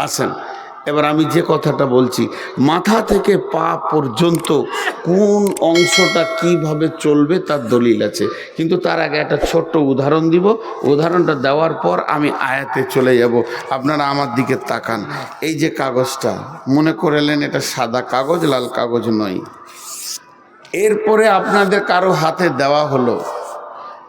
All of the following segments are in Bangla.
আসেন এবার আমি যে কথাটা বলছি, মাথা থেকে পা পর্যন্ত কোন অংশটা কীভাবে চলবে তার দলিল আছে। কিন্তু তার আগে একটা ছোট্ট উদাহরণ দিব। উদাহরণটা দেওয়ার পর আমি আয়াতে চলে যাব। আপনারা আমার দিকে তাকান। এই যে কাগজটা, মনে করেলেন এটা সাদা কাগজ, লাল কাগজ নয়। এরপরে আপনাদের কারও হাতে দেওয়া হলো।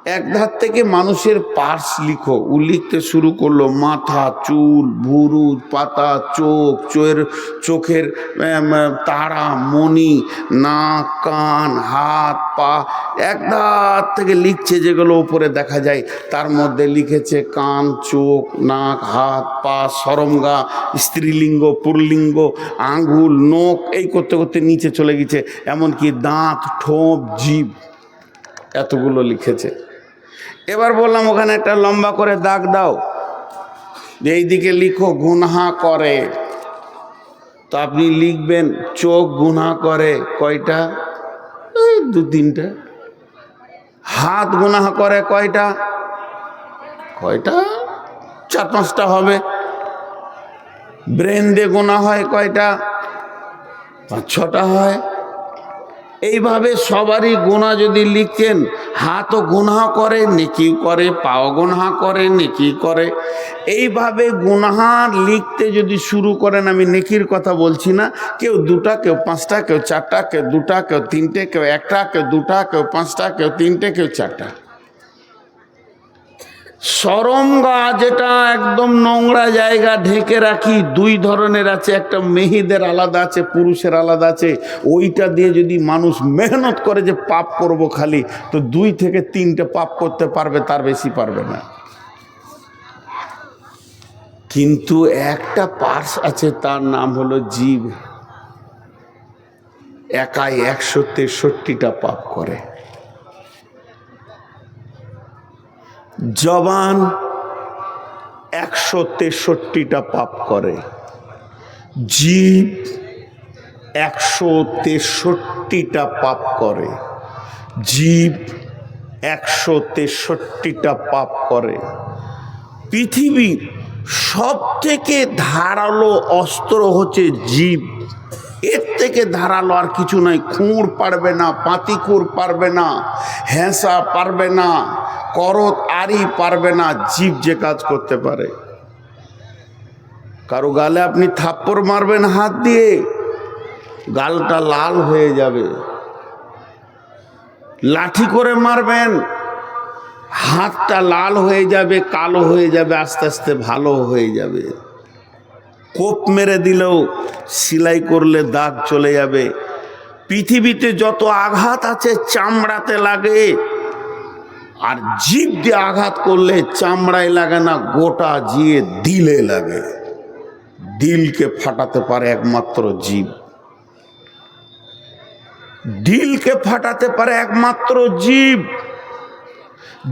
এক ধার থেকে মানুষের পার্স লিখো ও লিখতে শুরু করল মাথা, চুল ভুরুজ পাতা, চোখ, চোয়ের, চোখের তারা, মণি, নাক, কান, হাত, পা, এক ধার থেকে লিখছে যেগুলো উপরে দেখা যায়। তার মধ্যে লিখেছে কান, চোখ, নাক, হাত, পা সরঙ্গা স্ত্রীলিঙ্গ, পুরলিঙ্গ, আঙ্গুল, নখ, এই করতে করতে নিচে চলে গেছে। এমনকি দাঁত ঠোঁপ জীব এতগুলো লিখেছে। এবার বললাম ওখানে একটা লম্বা করে দাগ দাও। যে এইদিকে লিখো, গুনহা করে। তো আপনি লিখবেন, চোখ গুনহা করে। কয়টা? এই দু তিনটা। হাত গুনাহা করে কয়টা? কয়টা? চার পাঁচটা হবে। ব্রেন দিয়ে গোনা হয় কয়টা? পাঁচ ছটা হয়। এইভাবে সবারই গোনা যদি লিখতেন, হাতও গুনাহা করে নেকি করে, পাও গুনাহা করে নেকি করে। এইভাবে গুনাহা লিখতে যদি শুরু করেন, আমি নেকির কথা বলছি না, কেউ দুটা, কেউ পাঁচটা, কেউ চারটা, কেউ দুটা, কেউ তিনটে, কেউ একটা, কেউ দুটা, কেউ পাঁচটা, কেউ তিনটে, কেউ চারটা। সরঙ্গা যেটা একদম নোংরা জায়গা ঢেকে রাখি, দুই ধরনের আছে, একটা মেহিদের আলাদা আছে, পুরুষের আলাদা আছে। ওইটা দিয়ে যদি মানুষ মেহনত করে যে পাপ করব খালি, তো দুই থেকে তিনটে পাপ করতে পারবে, তার বেশি পারবে না। কিন্তু একটা পার্স আছে, তার নাম হলো জীব। একাই একশো তেষট্টিটা পাপ করে। জবান একশো তেষট্টিটা পাপ করে। জীব একশো তেষট্টিটা পাপ করে। জীব একশো তেষট্টিটা পাপ করে। পৃথিবীর সব থেকে ধারালো অস্ত্র হচ্ছে জীব। এর থেকে ধারালো আর কিছু নাই। খুঁড় পারবে না পাতিকুর পারবে না হ্যাঁসা পারবে না। করত আরি পারবে না, জীব যে কাজ করতে পারে। কারও গালে আপনি থাপ্পড় মারবেন হাত দিয়ে, গালটা লাল হয়ে যাবে। লাঠি করে মারবেন, হাতটা লাল হয়ে যাবে, কালো হয়ে যাবে, আস্তে আস্তে ভালো হয়ে যাবে। কোপ মেরে দিলেও সেলাই করলে দাগ চলে যাবে। পৃথিবীতে যত আঘাত আছে, চামড়াতে লাগে। আর জীব দিয়ে আঘাত করলে চামড়ায় লাগে না, গোটা জিয়ে দিলে লাগে। দিলকে ফাটাতে পারে একমাত্র জীব। দিলকে ফাটাতে পারে একমাত্র জীব।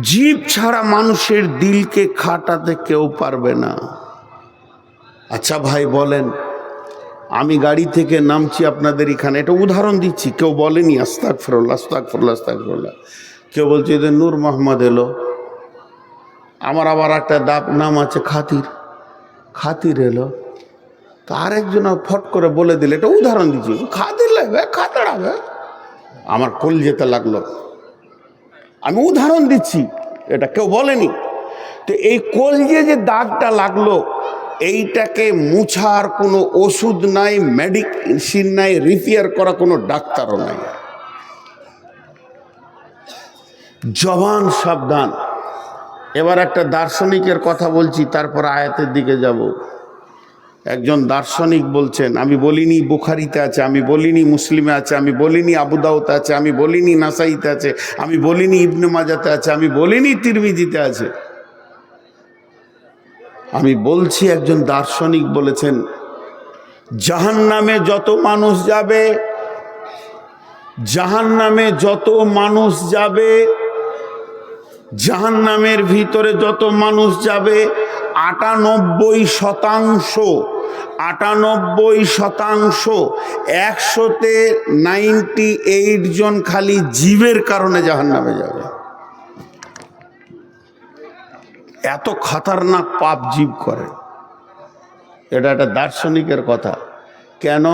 জীব ছাড়া মানুষের দিলকে খাটাতে কেউ পারবে না। আচ্ছা ভাই, বলেন, আমি গাড়ি থেকে নামছি আপনাদের এখানে। এটা উদাহরণ দিচ্ছি, কেউ বলেনি আস্তাক ফেরোল্লা আস্তাক ফেরোল্লা আস্তাক ফেরোল্লা কেউ বলছে যে নূর মোহাম্মদ এলো। আমার আবার একটা দাপ নাম আছে খাতির। খাতির এলো। তো আরেকজন ফট করে বলে দিলে, এটা উদাহরণ দিচ্ছি, খাতির লাগবে খাতড়াবে আমার কল যেতে লাগল। আমি উদাহরণ দিচ্ছি, এটা কেউ বলেনি। তো এই কলজে যে দাগটা লাগল, এইটাকে মুছার কোনো ওষুধ নাই, মেডিসিন নাই, রিপেয়ার করা কোনো ডাক্তারও নাই। জবান সাবধান। এবার একটা দার্শনিকের কথা বলছি, তারপর আয়াতের দিকে যাব। একজন দার্শনিক বলছেন, আমি বলিনি বুখারিতে আছে, আমি বলিনি মুসলিমে আছে, আমি বলিনি আবুদাউতে আছে, আমি বলিনি নাসাইতে আছে, আমি বলিনি ইবনে মাজাতে আছে, আমি বলিনি তিরমিজিতে আছে। আমি বলছি, একজন দার্শনিক বলেছেন জাহান নামে যত মানুষ যাবে জাহান নামে যত মানুষ যাবে জাহান নামের ভিতরে যত মানুষ যাবে, আটানব্বই শতাংশ আটানব্বই শতাংশ, একশোতে নাইনটি এইট জন খালি জীবের কারণে জাহান নামে যাবে। এত খাতারনাক পাপ জীব করে। এটা একটা দার্শনিকের কথা। কেন?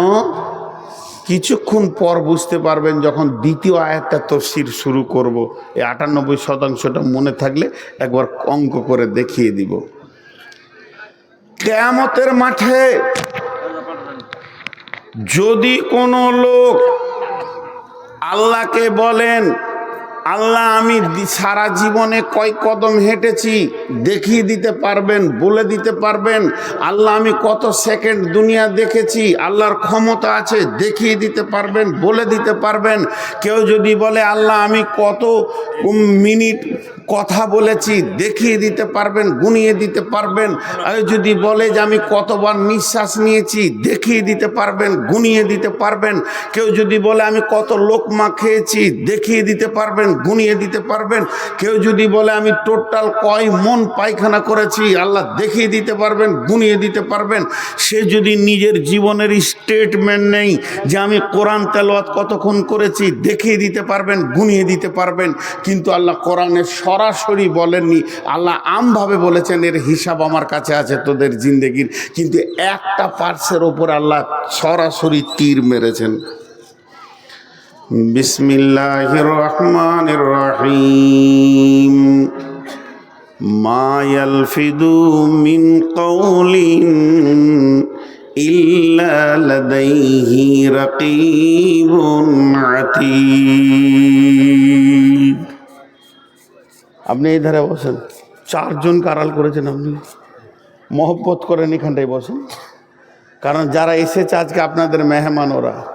কিছুক্ষণ পর বুঝতে পারবেন যখন দ্বিতীয় আয়াতটা তফসির শুরু করব। এই আটানব্বই শতাংশটা মনে থাকলে একবার অঙ্ক করে দেখিয়ে দিব। কেয়ামতের মাঠে যদি কোনো লোক আল্লাহকে বলেন আল্লাহ, আমি সারা জীবনে কয় কদম হেঁটেছি, দেখিয়ে দিতে পারবেন, বলে দিতে পারবেন। আল্লাহ, আমি কত সেকেন্ড দুনিয়া দেখেছি, আল্লাহর ক্ষমতা আছে, দেখিয়ে দিতে পারবেন, বলে দিতে পারবেন। কেউ যদি বলে, আল্লাহ, আমি কত মিনিট কথা বলেছি, দেখিয়ে দিতে পারবেন, গুনিয়ে দিতে পারবেন। আর যদি বলে যে, আমি কতবার নিঃশ্বাস নিয়েছি, দেখিয়ে দিতে পারবেন, গুনিয়ে দিতে পারবেন। কেউ যদি বলে, আমি কত লোকমা খেয়েছি, দেখিয়ে দিতে পারবেন গুনিয়ে দিতে পারবেন। কেউ যদি বলে, আমি টোটাল কয় মন পায়খানা করেছি? আল্লাহ দেখিয়ে দিতে পারবেন, গুনিয়ে দিতে পারবেন। সে যদি নিজের জীবনের স্টেটমেন্ট নেই যে, আমি কোরআন তেলাওয়াত কতক্ষণ করেছি? দেখিয়ে দিতে পারবেন, গুনিয়ে দিতে পারবেন। কিন্তু আল্লাহ কোরআনে সরাসরি বলেননি। আল্লাহ আমভাবে বলেছেন, এর হিসাব আমার কাছে আছে তোদের জিন্দেগির। কিন্তু একটা পার্সের ওপর আল্লাহ সরাসরি তীর মেরেছেন। বিসমিল্লাহ রহমান রহিম মা ইয়ালফিদু মিন কওলিন ইল্লা লাদাইহি রাকিবুন আতীদ আপনি এই ধারে বসেন। চারজন কারাল করেছেন আপনি। মহব্বত করেন এখানটায় বসেন। কারণ যারা এসেছে আজকে আপনাদের মেহমান ওরা।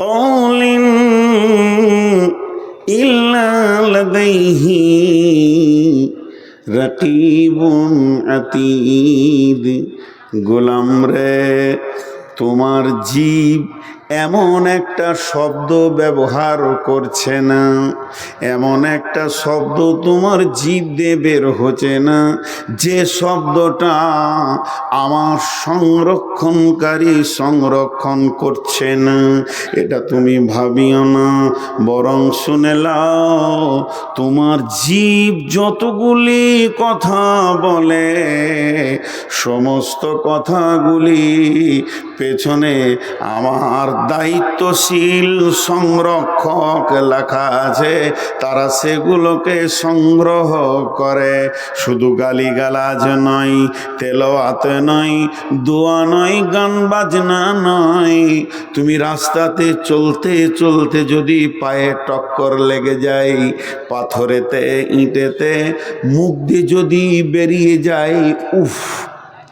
কৌলিন إلا لديه রাকিবুন আতীদ। গোলাম রে তোমার জীব এমন একটা শব্দ ব্যবহার করছে না। এমন একটা শব্দ তোমার জীব দিয়ে বের হচ্ছে না। যে শব্দটা আমার সংরক্ষণকারী সংরক্ষণ করছে না। এটা তুমি ভাবিও না, বরং শুনে লাও তোমার জীব যতগুলি কথা বলে, সমস্ত কথাগুলি পেছনে আমার দায়িত্বশীল সংরক্ষক লেখা আছে, তারা সেগুলোকে সংগ্রহ করে। শুধু গালিগালাজ নয় তেলোয়াত নয়, দোয়া নয়, গান বাজনা নয়। তুমি রাস্তাতে চলতে চলতে যদি পায়ে টক্কর লেগে যায়, পাথরেতে, ইঁটেতে, মুখ দিয়ে যদি বেরিয়ে যায়, উফ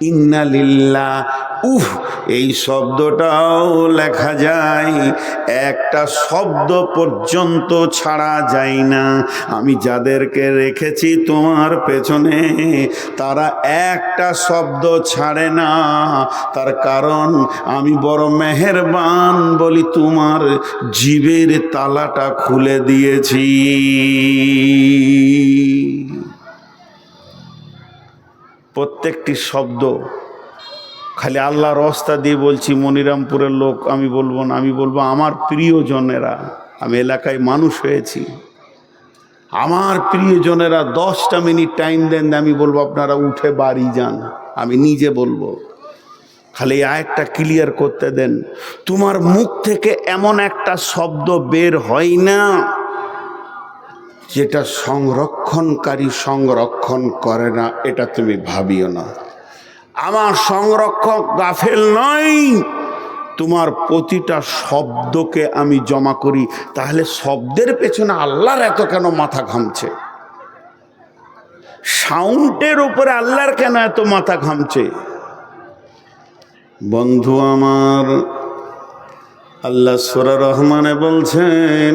ইন্নালিল্লা উফ, এই শব্দটাও লেখা যায়, একটা শব্দ পর্যন্ত ছাড়া যায় না। আমি যাদেরকে রেখেছি তোমার পেছনে, তারা একটা শব্দ ছাড়ে না। তার কারণ, আমি বড় মেহেরবান বলি, তোমার জীবের তালাটা খুলে দিয়েছি। প্রত্যেকটি শব্দ, খালি আল্লাহর রস্তা দিয়ে বলছি, মনিরামপুরের লোক, আমি বলব না, আমি বলব আমার প্রিয়জনেরা, আমি এলাকায় মানুষ হয়েছি, আমার প্রিয়জনেরা দশটা মিনিট টাইম দেন আমি বলব, আপনারা উঠে বাড়ি যান, আমি নিজে বলব। খালি আরেকটা ক্লিয়ার করতে দেন, তোমার মুখ থেকে এমন একটা শব্দ বের হয় না। যেটা সংরক্ষণকারী সংরক্ষণ করে না, এটা তুমি ভাবিও না। আমার সংরক্ষক গাফেল নয় তোমার প্রতিটা শব্দকে আমি জমা করি, তাহলে শব্দের পেছনে আল্লাহর এত কেন মাথা ঘামছে? সাউন্ডের উপরে আল্লাহর কেন এত মাথা ঘামছে? বন্ধু আমার, আল্লাহ সুরা রহমানে বলছেন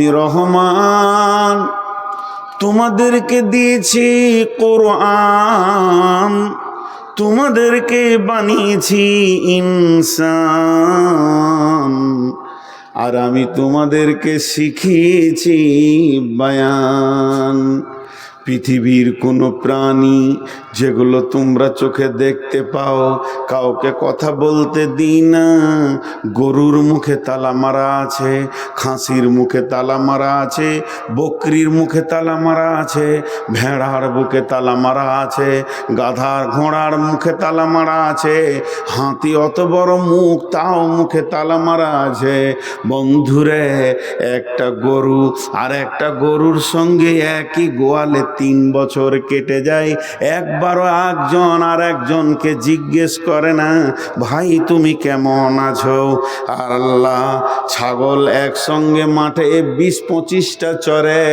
আমি রহমান তোমাদেরকে দিয়েছি কোরআন তোমাদেরকে বানিয়েছি ইনসান আর আমি তোমাদেরকে শিখিয়েছি বায়ান। পৃথিবীর কোনো প্রাণী যেগুলো তোমরা চোখে দেখতে পাও, কাউকে কথা বলতে দিই না। গরুর মুখে তালা মারা আছে, খাসির মুখে তালা মারা আছে, বকরির মুখে তালা মারা আছে, ভেড়ার বুকে তালা মারা আছে, গাধার ঘোড়ার মুখে তালা মারা আছে, হাতি অত বড় মুখ তাও মুখে তালা মারা আছে। বন্ধুরে, একটা গরু আর একটা গরুর সঙ্গে একই গোয়ালে তিন বছর কেটে যায়। একবারও একজন আর একজনকে জিজ্ঞেস করে না, ভাই, তুমি কেমন আছো? আর আল্লাহ ছাগল একসঙ্গে মাঠে বিশ পঁচিশটা চড়ে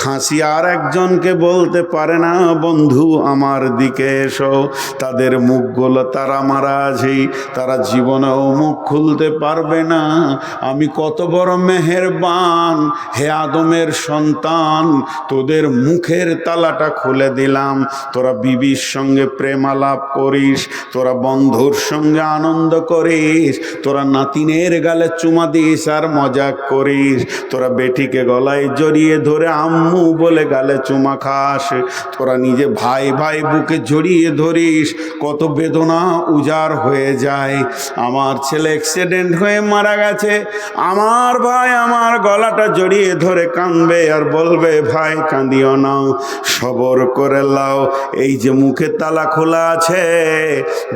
খাসি আর একজনকে বলতে পারে না, বন্ধু, আমার দিকে এসো। তাদের মুখগুলো তারা মারা আছেই তারা জীবনেও মুখ খুলতে পারবে না। আমি কত বড় মেহেরবান, হে আদমের সন্তান, তোদের মুখের তালাটা খুলে দিলাম। তোরা বিবির সঙ্গে প্রেমালাপ করিস, তোরা বন্ধুর সঙ্গে আনন্দ করিস, তোরা নাতিনের গালে চুমা দিস আর মজাক করিস। তোরা বেটিকে গলায় জড়িয়ে ধরে আম্মু বলে গালে চুমা খাস, তোরা নিজে ভাই ভাই বুকে জড়িয়ে ধরিস, কত বেদনা উজাড় হয়ে যায়। আমার ছেলে অ্যাক্সিডেন্ট হয়ে মারা গেছে, আমার ভাই আমার গলাটা জড়িয়ে ধরে কাঁদবে আর বলবে, ভাই, কাঁদিও নাও সবর করে লাও। এই যে মুখে তালা খোলা আছে,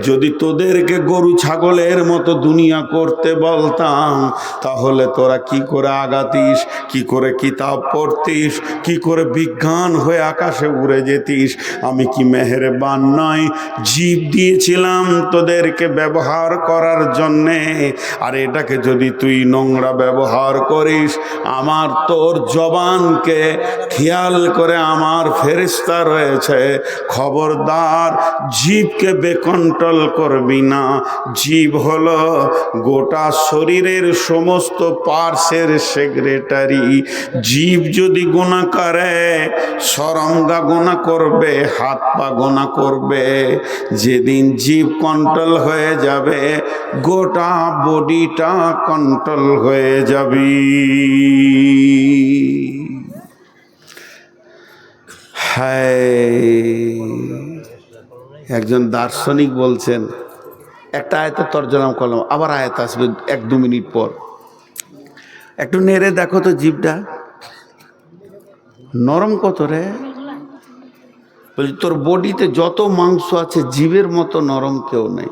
যদি তোদেরকে গরু ছাগলের মতো দুনিয়া করতে বলতাম, তাহলে তোরা কি করে আগাতিস, কি করে কিতাব পড়তিস, কি করে বিজ্ঞান হয়ে আকাশে উড়ে যেতিস? আমি কি মেহেরবান নয় জীব দিয়েছিলাম তোদেরকে ব্যবহার করার জন্যে। আর এটাকে যদি তুই নোংরা ব্যবহার করিস, আমার তোর জবানকে খেয়াল করে আমার ফেরিস্তা রয়েছে। খবরদার, জীবকে বেকন্ট্রোল করবি না। জীব হলো গোটা শরীরের সমস্ত পার্সের সেক্রেটারি। জীব যদি গোনা করে সরঙ্গা গোনা করবে, হাত পা গোনা করবে। যেদিন জীব কন্ট্রোল হয়ে যাবে, গোটা বডিটা কন্ট্রোল হয়ে যাবি। একজন দার্শনিক বলছেন, একটা আয়তের তর্জনাম করলাম, আবার আয়াত আসবে এক দু মিনিট পর। একটু নেড়ে দেখো তো জীবটা নরম কত রে? বলছি তোর বডিতে যত মাংস আছে জীবের মতো নরম কেউ নেই।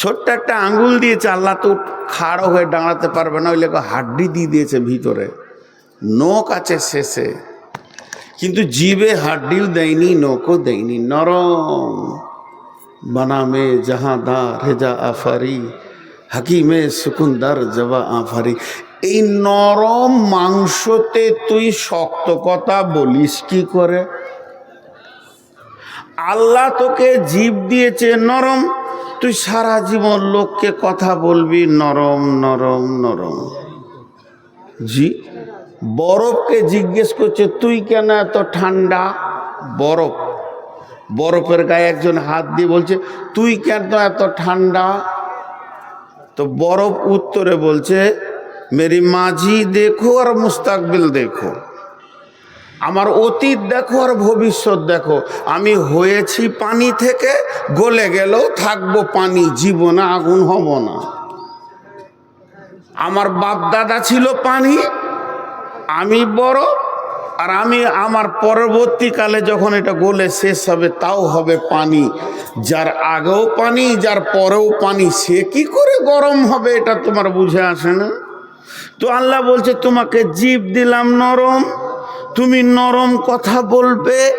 ছোট্ট একটা আঙ্গুল দিয়েছে, আল্লাহ তো খাড়ো হয়ে দাঁড়াতে পারবে না ওইলে হাড্ডি দিয়ে দিয়েছে ভিতরে। নখ আছে শেষে। কিন্তু জীবে হাড্ডিও দেয়নি, নৌকো দেয়নি। নরম বানামে জাহাদার রেজা আফারি, হাকিমে সুকুন্দার জবা আফারি। এই নরম মাংসতে তুই শক্ত কথা বলিস কি করে? আল্লাহ তোকে জীব দিয়েছে নরম, তুই সারা জীবন লোককে কথা বলবি নরম নরম নরম। জি? বরফকে জিজ্ঞেস করছে, তুই কেন এত ঠান্ডা? বরফ। বরফের গায়ে একজন হাত দিয়ে বলছে, তুই কেন এত ঠান্ডা? তো বরফ উত্তরে বলছে, মেরি মাঝি দেখো আর মুস্তাকবিল দেখো। আমার অতীত দেখো আর ভবিষ্যৎ দেখো। আমি হয়েছি পানি থেকে, গলে গেলেও থাকব পানি, জীবনে আগুন হব না। আমার বাপ দাদা ছিল পানি আমি বড় আর আমি আমার পরবর্তীকালে যখন এটা গোলে শেষ হবে, তাও হবে পানি। যার আগেও পানি, যার পরেও পানি। সে কি করে গরম হবে এটা তোমার বুঝে আসে না? তো আল্লাহ বলছে, তোমাকে জীব দিলাম নরম। তুমি নরম কথা বলবে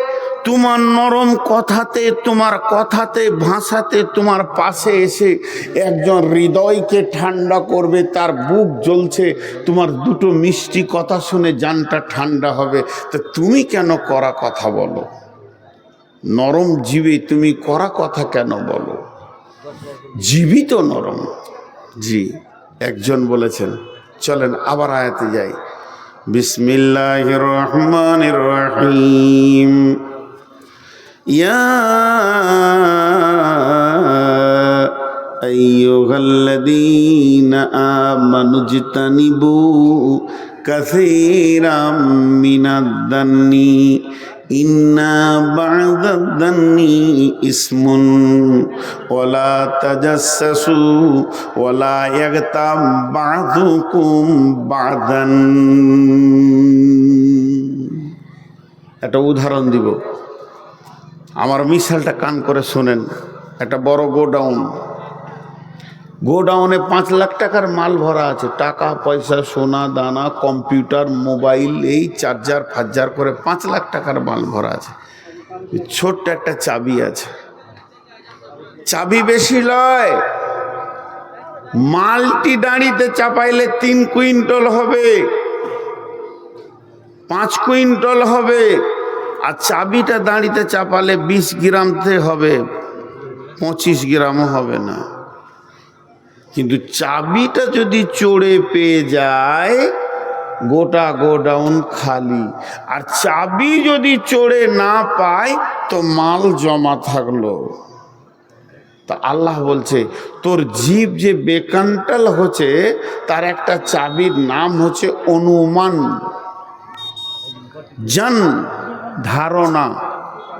তোমার নরম কথাতে, তোমার কথাতে, ভাষাতে, তোমার পাশে এসে একজন হৃদয়কে ঠান্ডা করবে, তার বুক জ্বলছে, তোমার দুটো মিষ্টি কথা শুনে জানটা ঠান্ডা হবে। তা তুমি কেন করা কথা বলো? নরম জীবে তুমি করা কথা কেন বলো? জীবিত নরম। জি, একজন বলেছেন, চলেন আবার আয়াতে যাই। বিসমিল্লাহ রহমান রহিম। يا أيها الذين آمنوا اجتنبوا كثيرا من الظن إن بعض الظن اسم ولا تجسسوا ولا يغتاب بعضكم بعضا একটা উদাহরণ দিব আমার মিসালটা কান করে শোনেন, একটা বড় গোডাউন। গোডাউনে পাঁচ লাখ টাকার মাল ভরা আছে, টাকা, পয়সা, সোনা, দানা, কম্পিউটার, মোবাইল, এই চার্জার, ফার্জার করে পাঁচ লাখ টাকার মাল ভরা আছে। ছোট্ট একটা চাবি আছে। চাবি বেশি লয়, মালটি দাঁড়িতে চাপাইলে তিন কুইন্টল হবে, পাঁচ কুইন্টল হবে। আর চাবিটা দাঁড়িতে চাপালে বিশ গ্রামতে হবে, পঁচিশ গ্রামও হবে না। কিন্তু চাবিটা যদি চড়ে পেয়ে যায়, গোটা গোডাউন খালি। আর চাবি যদি চড়ে না পায়, তো মাল জমা থাকল। তা আল্লাহ বলছে, তোর জীব যে বেকান্টাল হচ্ছে, তার একটা চাবির নাম হচ্ছে অনুমান। জন। ধারণা।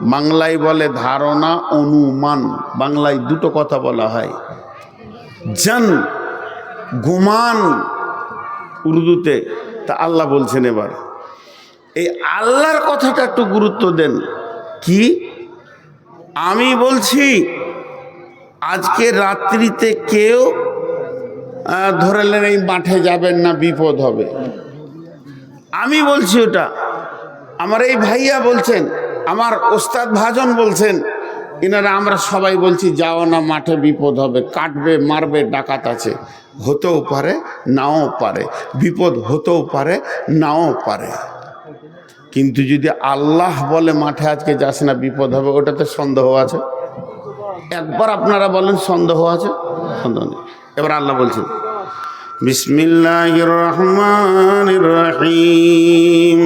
বাংলায় বলে ধারণা অনুমান। বাংলায় দুটো কথা বলা হয়। জন গুমান উর্দুতে। তা আল্লাহ বলছেন এবার। এই আল্লাহর কথাটা একটু গুরুত্ব দেন। কি? আমি বলছি আজকে রাত্রিতে কেউ আহ, ধরে নেন এই মাঠে যাবেন না বিপদ হবে। আমি বলছি ওটা। আমার এই ভাইয়া বলছেন, আমার ওস্তাদ ভাজন বলছেন এনারা আমরা সবাই বলছি, যাও না, মাঠে বিপদ হবে, কাটবে, মারবে, ডাকাত আছে। হতেও পারে, নাও পারে। বিপদ হতেও পারে, নাও পারে। কিন্তু যদি আল্লাহ বলে মাঠে আজকে যাস না, বিপদ হবে, ওটাতে সন্দেহ আছে? একবার আপনারা বলেন, সন্দেহ আছে? সন্দেহ নেই। এবার আল্লাহ বলছেন বিসমিল্লাহ রহমান রহিম।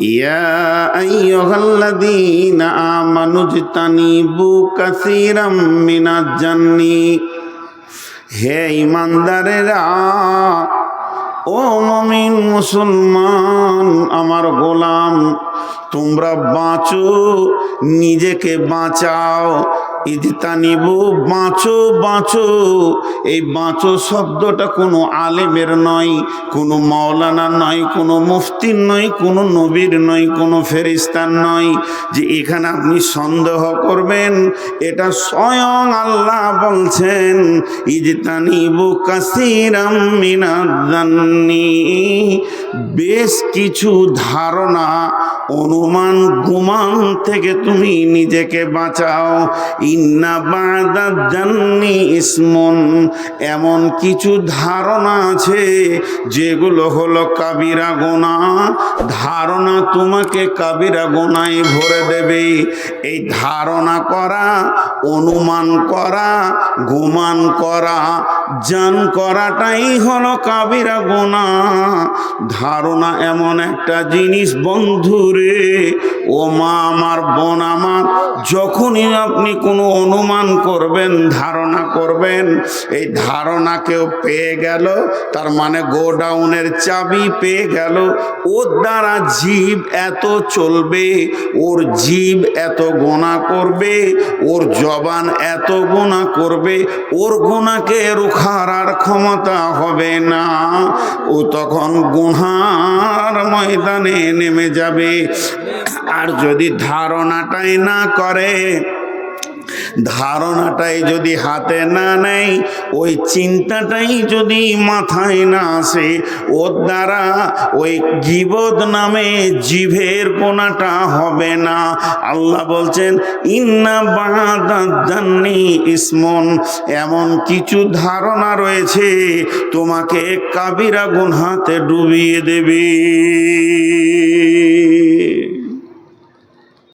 يا أيها الذين آمنوا اجتنبوا كثيرا من الجن হে ইমানদারেরা ও মমিন মুসলমান আমার গোলাম তোমরা বাঁচো নিজেকে বাঁচাও ইদিতানিবু, বাঁচো বাঁচো। এই বাঁচো শব্দটা কোনো আলেমের নয়, কোনো মাওলানা নয়, কোনো মুফতির নয়, কোনো নবীর নয়, কোনো ফেরিস্তান নয় যে এখানে আপনি সন্দেহ করবেন। এটা স্বয়ং আল্লাহ বলছেন ইজতানিবু কাসিরাম মিনাদ্দান্নি বেশ কিছু ধারণা অনুমান গুমান থেকে তুমি নিজেকে বাঁচাও। ইন্না বাদা জান্নি ইসমন, এমন কিছু ধারণা আছে যেগুলো হলো কাবিরা গোনা। ধারণা তোমাকে কাবিরা গোনায় ভরে দেবে। এই ধারণা করা, অনুমান করা, গুমান করা জান করাটাই হলো কাবিরা গোনা। ধারণা এমন একটা জিনিস বন্ধুরে ও মা, আমার বোন, আমার, যখনই আপনি কোনো অনুমান করবেন, ধারণা করবেন, এই ধারণা কেউ পেয়ে গেল, তার মানে গোডাউনের চাবি পেয়ে গেল। ওর দ্বারা জীব এত চলবে, ওর জীব এত গোনা করবে, ওর জবান এত গোনা করবে, ওর গোনাকে রুখার আর ক্ষমতা হবে না। ও তখন গুহার ময়দানে নেমে যাবে। আর যদি ধারণাটাই না করে ধারণাটাই যদি হাতে না নেয়, ওই চিন্তাটাই যদি মাথায় না আসে, ওর দ্বারা ওই গিবদ নামে জিভের কোনাটা হবে না। আল্লাহ বলছেন, ইন্না বাদানি ইসমন। এমন কিছু ধারণা রয়েছে, তোমাকে কাবিরা গুনহাতে ডুবিয়ে দেবে।